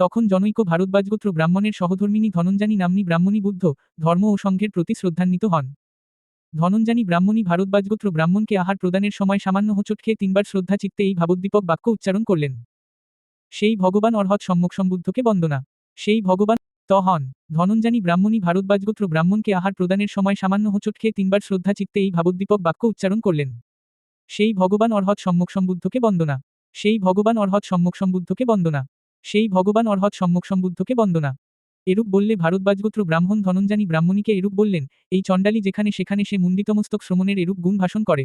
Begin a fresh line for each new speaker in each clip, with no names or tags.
তখন জনৈক ভারতবাজগোত্র ব্রাহ্মণের সহধর্মিনী ধনঞ্জানী নাম্নী ব্রাহ্মণী বুদ্ধ ধর্ম ও সংঘের প্রতি শ্রদ্ধান্বিত হন। ধনঞ্জানী ব্রাহ্মণী ভারতবাজগোত্র ব্রাহ্মণকে আহার প্রদানের সময় সামান্য হোঁচট খেয়ে তিনবার শ্রদ্ধা চিত্তে এই ভাবোদ্দীপক বাক্য উচ্চারণ করলেন। সেই ভগবান অর্হৎ সম্মুখ সম্বুদ্ধকে বন্দনা। সেই ভগবান ত হন। ধনঞ্জানী ব্রাহ্মণী ভারতবাজগোত্র ব্রাহ্মণকে আহার প্রদানের সময় সামান্য হোঁচট খেয়ে তিনবার শ্রদ্ধা চিত্তে এই ভাবোদ্দীপক বাক্য উচ্চারণ করলেন। সেই ভগবান অর্হৎ সম্মুখ সম্বুদ্ধকে বন্দনা। সেই ভগবান অর্হৎ সম্মুখ সম্বুদ্ধকে বন্দনা। সেই ভগবান অর্হৎ সম্মুখ সম্বুদ্ধকে বন্দনা। এরূপ বললে ভারতবাজগোত্র ব্রাহ্মণ ধনঞ্জানী ব্রাহ্মণীকে এরূপ বললেন, এই চণ্ডালী যেখানে সেখানে সে মুন্ডিতমস্তক শ্রমণের এরূপ গুণ ভাষণ করে।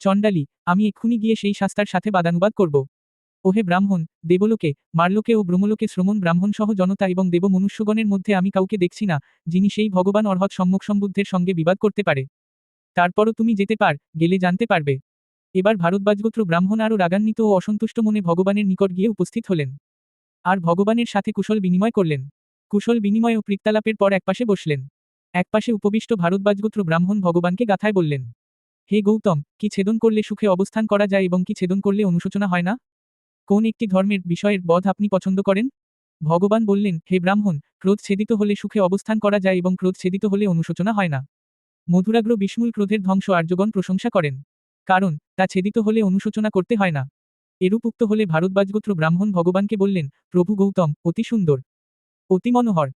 চণ্ডালী, আমি এক্ষুনি গিয়ে সেই শাস্তার সাথে বাদানুবাদ করব। ওহে ব্রাহ্মণ, দেবলোকে, মারলোকে ও ব্রহ্মলোকে শ্রমণ ব্রাহ্মণ সহ জনতা এবং দেব মনুষ্যগণের মধ্যে আমি কাউকে দেখছি না, যিনি সেই ভগবান অর্হৎ সম্মুখ সম্বুদ্ধের সঙ্গে বিবাদ করতে পারে। তারপরও তুমি যেতে পার, গেলে জানতে পারবে। এবার ভারতবাজগোত্র ব্রাহ্মণ আরও রাগান্বিত ও অসন্তুষ্ট মনে ভগবানের নিকট গিয়ে উপস্থিত হলেন। আর ভগবানের সাথে কুশল বিনিময় করলেন। কুশল বিনিময় ও প্রীত্তালাপের পর একপাশে বসলেন। একপাশে উপবিষ্ট ভারতবাজগোত্র ব্রাহ্মণ ভগবানকে গাথায় বললেন, হে গৌতম, কি ছেদন করলে সুখে অবস্থান করা যায় এবং কি ছেদন করলে অনুশোচনা হয় না? কোন একটি ধর্মের বিষয়ের বধ আপনি পছন্দ করেন? ভগবান বললেন, হে ব্রাহ্মণ, ক্রোধ ছেদিত হলে সুখে অবস্থান করা যায় এবং ক্রোধ ছেদিত হলে অনুশোচনা হয় না। মধুরাগ্র বিষ্ণুল ক্রোধের ধ্বংস আর্যগণ প্রশংসা করেন, কারণ তা ছেদিত হলে অনুশোচনা করতে হয় না। এরূপ উক্ত হলে ভারতবাজগোত্র ব্রাহ্মণ ভগবানকে বললেন, প্রভু গৌতম, অতি সুন্দর, অতি মনোহর।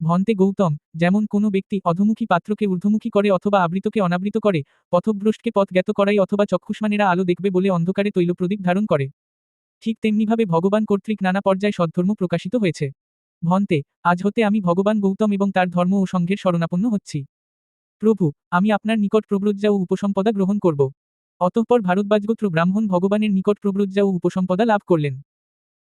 ভন্তে গৌতম, যেমন কোনো ব্যক্তি অধমুখী পাত্রকে ঊর্ধ্বমুখী করে অথবা আবৃতকে অনাবৃত করে, পথভ্রষ্টকে পথ জ্ঞাত করাই অথবা চক্ষুষ্মানেরা আলো দেখবে বলে অন্ধকারে তৈলপ্রদীপ ধারণ করে। ঠিক তেমনিভাবে ভগবান কর্তৃক নানা পর্যায়ে সদ্ধর্ম প্রকাশিত হয়েছে। ভন্তে আজ হতে আমি ভগবান গৌতম এবং তার ধর্ম ও সংঘের শরণাপন্ন হচ্ছি। প্রভু, আমি আপনার নিকট প্রব্রজ্জা ও উপসম্পদা গ্রহণ করব। অতঃপর ভারতবাজগোত্র ব্রাহ্মণ ভগবানের নিকট প্রব্রজ্জা ও উপসম্পদা লাভ করলেন।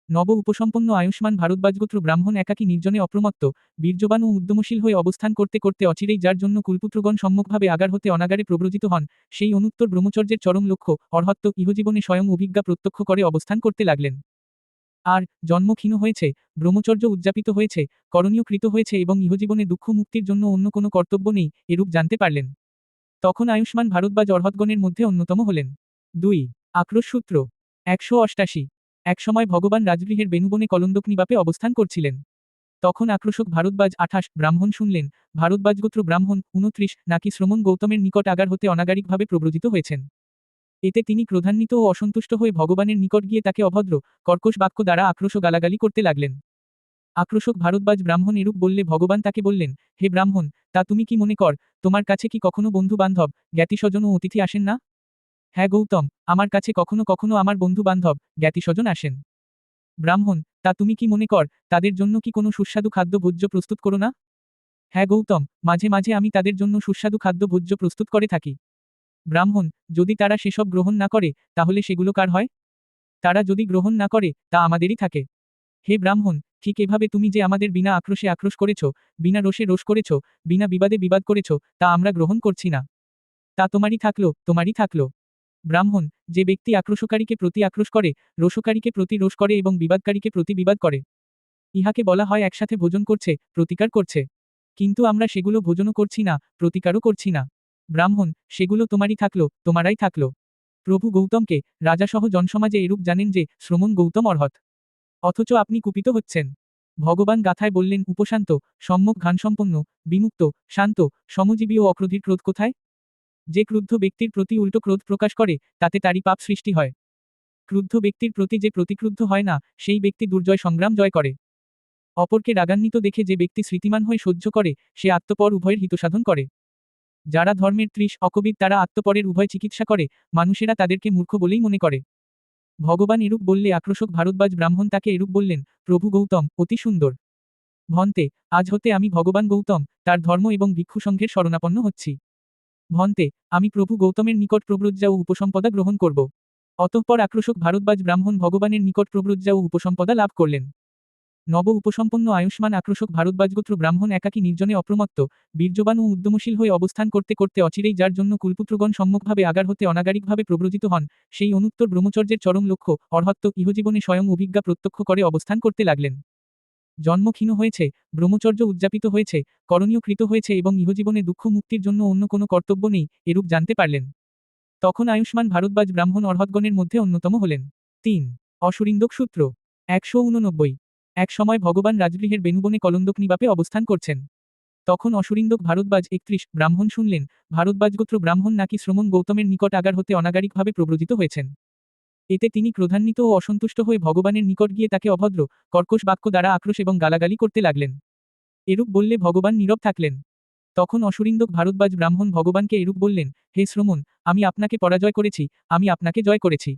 নব উপসম্পন্ন আয়ুষ্মান ভারতবাজগোত্র ব্রাহ্মণ একাকী নির্জনে অপ্রমত্ত, বীর্যবান ও উদ্যমশীল হয়ে অবস্থান করতে করতে অচিরেই যার জন্য কুলপুত্রগণ সম্মুখভাবে আগার হতে অনাগারে প্রব্রজিত হন, সেই অনুত্তর ব্রহ্মচর্যের চরম লক্ষ্য অর্হত্ব ইহজীবনে স্বয়ং অভিজ্ঞা প্রত্যক্ষ করে অবস্থান করতে লাগলেন। আর জন্মক্ষীণ হয়েছে, ব্রহ্মচর্য উদযাপিত হয়েছে করণীয় কৃত হয়েছে এবং ইহজীবনে দুঃখ মুক্তির জন্য অন্য কোনো কর্তব্য নেই, এরূপ জানতে পারলেন। তখন আয়ুষ্মান ভারত বা অর্হৎগণের মধ্যে অন্যতম হলেন। দুই, আক্রোশ সূত্র। একশো অষ্টাশি। একসময় ভগবান রাজগৃহের বেনুবনে কলন্দক নিবাপে অবস্থান করছিলেন। তখন আক্রোশক ভারতবাজ আঠাশ, ব্রাহ্মণ শুনলেন। ভারতবাজগোত্র ব্রাহ্মণ উনত্রিশ নাকি শ্রমণ গৌতমের নিকট আগার হতে অনাগারিকভাবে প্রব্রজিত হয়েছেন। এতে তিনি ক্রোধান্বিত ও অসন্তুষ্ট হয়ে ভগবানের নিকট গিয়ে তাকে অভদ্র, কর্কশ বাক্য দ্বারা আক্রোশ গালাগালি করতে লাগলেন। আক্রোশক ভারতবাজ ব্রাহ্মণ এরূপ বললে ভগবান তাকে বললেন, হে ব্রাহ্মণ, তা তুমি কি মনে কর, তোমার কাছে কি কখনো বন্ধু বান্ধব জ্ঞাতিস্বজন ও অতিথি আসেন না? হ্যাঁ গৌতম, আমার কাছে কখনো কখনো আমার বন্ধু বান্ধব জ্ঞাতিস্বজন আসেন। ব্রাহ্মণ, তা তুমি কি মনে কর, তাদের জন্য কি কোনো সুস্বাদু খাদ্য ভোজ্য প্রস্তুত করো না? হ্যাঁ গৌতম, মাঝে মাঝে আমি তাদের জন্য সুস্বাদু খাদ্য ভোজ্য প্রস্তুত করে থাকি। ব্রাহ্মণ, যদি তারা সেসব গ্রহণ না করে, তাহলে সেগুলো কার হয়? তারা যদি গ্রহণ না করে, তা আমাদেরই থাকে। হে ব্রাহ্মণ ঠিক এভাবে তুমি যে আমাদের বিনা আক্রোশে আক্রোশ করেছ, বিনা রোষে রোষ করেছ, বিনা বিবাদে বিবাদ করেছ, তা আমরা গ্রহণ করছি না। তা তোমারই থাকল তোমারই থাকল। ব্রাহ্মণ, যে ব্যক্তি আক্রোশকারীকে প্রতি আক্রোশ করে, রোষকারীকে প্রতি রোষ করে এবং বিবাদকারীকে প্রতি বিবাদ করে। ইহাকে বলা হয় একসাথে ভোজন করছে, প্রতিকার করছে। কিন্তু আমরা সেগুলো ভোজনও করছি না, প্রতিকারও করছি না। ব্রাহ্মণ, সেগুলো তোমারই থাকল, তোমারাই থাকল। প্রভু গৌতমকে, রাজাসহ জনসমাজে এরূপ জানেন যে, শ্রমণ গৌতম অর্হৎ। অথচ আপনি কুপিত হচ্ছেন। ভগবান গাথায় বললেন, উপশান্ত সম্যক ঘানসম্পন্ন বিমুক্ত, শান্ত, সমজীবী ও অক্রোধীর ক্রোধ কোথায়? যে ক্রুদ্ধ ব্যক্তির প্রতি উল্টো ক্রোধ প্রকাশ করে, তাতে তারই পাপ সৃষ্টি হয়। ক্রুদ্ধ ব্যক্তির প্রতি যে প্রতিক্রুদ্ধ হয় না, সেই ব্যক্তি দুর্জয় সংগ্রাম জয় করে। অপরকে রাগান্বিত দেখে যে ব্যক্তি স্মৃতিমান হয়ে সহ্য করে, সে আত্মপর উভয়ের হিতসাধন করে। যারা ধর্মের ত্রিশ অকবিদ তারা আত্মপরের উভয় চিকিৎসা করে, মানুষেরা তাদেরকে মূর্খ বলেই মনে করে। ভগবান এরূপ বললে আক্রোশক ভারতবাজ ব্রাহ্মণ তাকে এরূপ বললেন, প্রভু গৌতম, অতি সুন্দর। ভন্তে, আজ হতে আমি ভগবান গৌতম, তার ধর্ম এবং ভিক্ষু সংঘের শরণাপন্ন হচ্ছি। ভন্তে, আমি প্রভু গৌতমের নিকট প্রব্রজ্জা ও উপসম্পদা গ্রহণ করব। অতঃপর আক্রোশক ভারতবাজ ব্রাহ্মণ ভগবানের নিকট প্রব্রজ্জা ও উপসম্পদা লাভ করলেন। নব উপসম্পন্ন আয়ুষ্মান আক্রোশক ভারতবাজগোত্র ব্রাহ্মণ একাকী নির্জনে অপ্রমত্ত বীর্যবান ও উদ্যমশীল হয়ে অবস্থান করতে করতে অচিরেই যার জন্য কুলপুত্রগণ সম্মুখভাবে আগার হতে অনাগারিকভাবে প্রব্রজিত হন, সেই অনুত্তর ব্রহ্মচর্যের চরম লক্ষ্য, অর্হত্ব ইহজীবনে স্বয়ং অভিজ্ঞা প্রত্যক্ষ করে অবস্থান করতে লাগলেন। জন্মক্ষীণ হয়েছে, ব্রহ্মচর্য উদযাপিত হয়েছে করণীয় কৃত হয়েছে এবং ইহজীবনে দুঃখ মুক্তির জন্য অন্য কোনো কর্তব্য নেই, এরূপ জানতে পারলেন। তখন আয়ুষ্মান ভারতবাজ ব্রাহ্মণ অর্হৎগণের মধ্যে অন্যতম হলেন। তিন, অসুরিন্দক সূত্র, একশো উননব্বই এক সময় ভগবান রাজগৃহের বেনুবনে কলন্দক নিবাপে অবস্থান করছেন। তখন অসুরিন্দক ভারতবাজ একত্রিশ ব্রাহ্মণ শুনলেন ভারতবাজগোত্র ব্রাহ্মণ নাকি শ্রমণ গৌতমের নিকট আগার হতে অনাগারিকভাবে প্রব্রজিত হয়েছেন। এতে তিনি ক্রোধান্বিত ও অসন্তুষ্ট হয়ে ভগবানের নিকট গিয়ে তাকে অভদ্র, কর্কশ বাক্য দ্বারা আক্রোশ এবং গালাগালি করতে লাগলেন। এরূপ বললে ভগবান নীরব থাকলেন। তখন অসুরিন্দক ভারতবাজ ব্রাহ্মণ ভগবানকে এরূপ বললেন, হে শ্রমণ, আমি আপনাকে পরাজয় করেছি, আমি আপনাকে জয় করেছি।